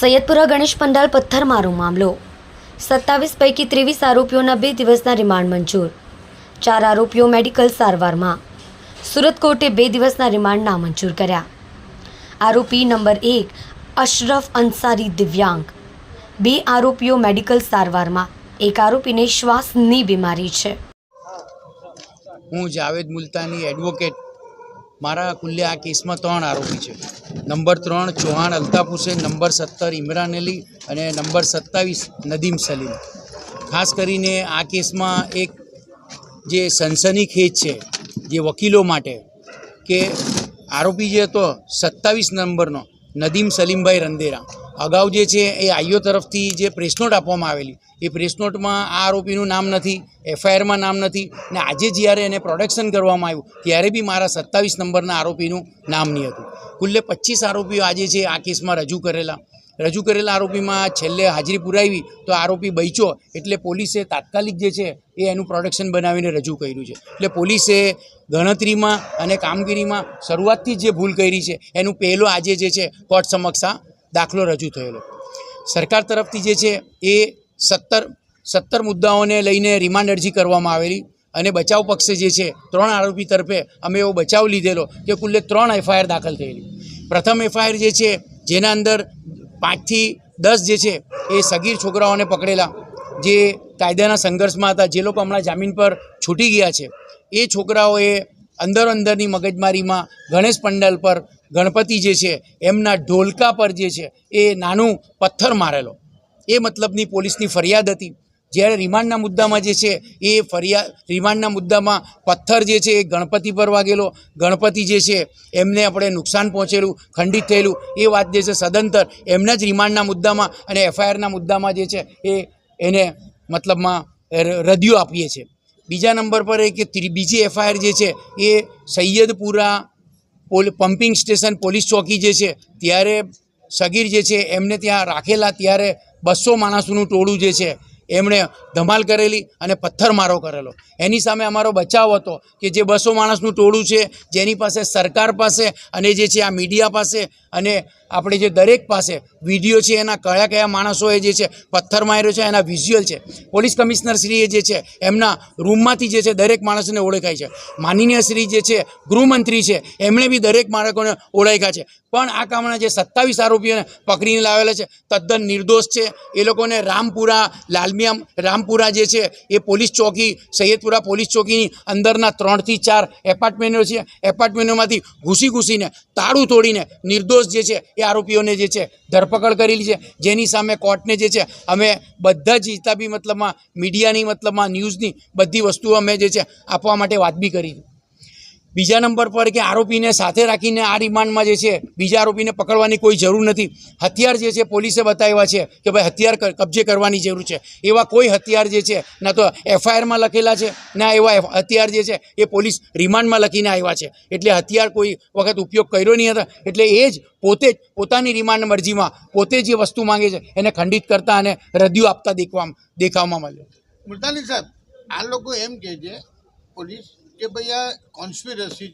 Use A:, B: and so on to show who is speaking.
A: સૈયદપુરા ગણેશ પંડાલ પથ્થરમારો મામલો. સત્તાવીસ પૈકી ત્રેવીસ આરોપીઓના બે દિવસના રિમાન્ડ મંજૂર. ચાર આરોપીઓ મેડિકલ સારવારમાં. સુરત કોર્ટે બે દિવસના રિમાન્ડ નામંજૂર કર્યા. આરોપી નંબર એક, અશરફ અંસારી દિવ્યાંગ. બે આરોપીઓ મેડિકલ સારવારમાં. એક આરોપીને શ્વાસની બીમારી છે.
B: હું જાવેદ મુલતાની એડવોકેટ મારા કુલ્લે આ કેસમાં ત્રણ આરોપી છે. નંબર ત્રણ ચૌહાણ અલ્તાફ હુસેન નંબર સત્તર ઇમરાન અલી અને નંબર સત્તાવીસ નદીમ સલીમ. ખાસ કરીને આ કેસમાં એક જે સનસનીખેજ છે, જે વકીલો માટે, કે આરોપી જે હતો, સત્તાવીસ નંબરનો, નદીમ સલીમભાઈ રંદેરા. અગાઉ જે છે એ આઈઓ તરફથી જે પ્રેસ નોટ આપવામાં આવેલી, એ પ્રેસ નોટમાં આ આરોપીનું નામ નથી એફઆઈઆરમાં નામ નથી ને આજે જ્યારે એને પ્રોડક્શન કરવામાં આવ્યું, ત્યારે બી મારા સત્તાવીસ નંબરના આરોપીનું નામ નહીં હતું. કુલ્લે પચીસ આરોપીઓ આજે છે આ કેસમાં રજૂ કરેલા. રજૂ કરેલા આરોપીમાં છેલ્લે હાજરી પુરાવી, તો આરોપી બૈચો એટલે પોલીસે તાત્કાલિક જે છે એ એનું પ્રોડક્શન બનાવીને રજૂ કર્યું છે. એટલે પોલીસે ગણતરીમાં અને કામગીરીમાં શરૂઆતથી જ ભૂલ કરી છે, એનું પહેલો આજે જે છે કોર્ટ સમક્ષ દાખલો રજૂ થયેલો. સરકાર તરફથી જે છે એ સત્તર સત્તર મુદ્દાઓને લઈને રિમાન્ડ અરજી કરવામાં આવેલી અને બચાવ પક્ષે જે છે ત્રણ આરોપી તરફે અમે એવો બચાવ લીધેલો કે કુલ્લે ત્રણ એફઆઈઆર દાખલ થયેલી. પ્રથમ એફઆઈઆર જે છે જેના અંદર પાંચથી દસ જે છે એ સગીર છોકરાઓને પકડેલા, જે કાયદાના સંઘર્ષમાં હતા, જે લોકો હમણાં જામીન પર છૂટી ગયા છે, એ છોકરાઓએ અંદર અંદરની મગજમારીમાં ગણેશ પંડાલ પર ગણપતિ જે છે, એમના ઢોલકા પર જે છે, એ નાનું પથ્થર મારેલો. એ મતલબની પોલીસની ફરિયાદ હતી. જ્યારે રિમાન્ડના મુદ્દામાં જે છે, એ ફરિયાદ રિમાન્ડના મુદ્દામાં પથ્થર જે છે, એ ગણપતિ પર વાગેલો. ગણપતિ જે છે, એમને આપણે નુકસાન પહોંચેલું, ખંડિત થયેલું. એ વાત જે છે, સદંતર એમના જ રિમાન્ડના મુદ્દામાં અને એફઆઈઆરના મુદ્દામાં જે છે, એ એને મતલબમાં રદિયો આપીએ છીએ. બીજા નંબર પર એ કે બીજી એફઆઈઆર જે છે, એ Saiyedpura Pol, pumping station police ચોકી જે છે, ત્યારે સગીર જે છે, એમને ત્યાં રાખેલા ત્યારે બસો માણસોનું ટોળું જે છે, એમણે ધમાલ કરેલી અને પથ્થરમારો કરેલો. એની સામે અમારો બચાવ હતો કે જે બસો માણસનું ટોળું છે, જેની પાસે સરકાર પાસે અને જે છે આ મીડિયા પાસે અને આપણે જે દરેક પાસે વીડિયો છે, એના કયા કયા માણસોએ જે છે, પથ્થર માર્યો છે, એના વિઝ્યુઅલ છે, પોલીસ કમિશનર શ્રીએ જે છે, એમના રૂમમાંથી જે છે, દરેક માણસને ઓળખાય છે. માનનીય શ્રી જે છે, ગૃહમંત્રી છે, એમણે બી દરેક બાળકોને ઓળખ્યા છે. પણ આ કામના જે સત્તાવીસ આરોપીઓને પકડીને લાવેલા છે, તદ્દન નિર્દોષ છે. એ લોકોને રામપુરા, લાલમિયામ, રામપુરા જે છે, એ પોલીસ ચોકી, સૈયદપુરા પોલીસ ચોકીની અંદરના ત્રણથી ચાર એપાર્ટમેન્ટો છે. એપાર્ટમેન્ટોમાંથી ઘૂસી ઘૂસીને તાળું તોડીને નિર્દોષ જે છે એ આરોપીઓને જે છે ધરપકડ કરેલી છે. જેની સામે કોર્ટને જે છે અમે બધા જ હિતાબી મતલબમાં, મીડિયાની મતલબમાં, ન્યૂઝની બધી વસ્તુઓ અમે જે છે આપવા માટે વાત બી કરી બીજા નંબર પર કે આરોપીને સાથે રાખીને આ રિમાન્ડમાં જે છે, બીજા આરોપીને પકડવાની કોઈ જરૂર નથી. હથિયાર જે છે, પોલીસે બતાવ્યા છે કે ભાઈ હથિયાર કબજે કરવાની જરૂર છે. એવા કોઈ હથિયાર જે છે, ના તો એફઆઈઆરમાં લખેલા છે, ના એવા હથિયાર જે છે, એ પોલીસ રિમાન્ડમાં લખીને આવ્યા છે. એટલે હથિયાર કોઈ વખત ઉપયોગ કર્યો નહીં હતા. એટલે એ જ પોતે જ પોતાની રિમાન્ડ મરજીમાં પોતે જે વસ્તુ માંગે છે, એને ખંડિત કરતા અને રદિયો આપતા દેખવા દેખાવામાં મળ્યો.
C: મુલતાની સાહેબ, આ લોકો એમ કહે છે, પોલીસ કે ભાઈ આ કોન્સ્પિરસી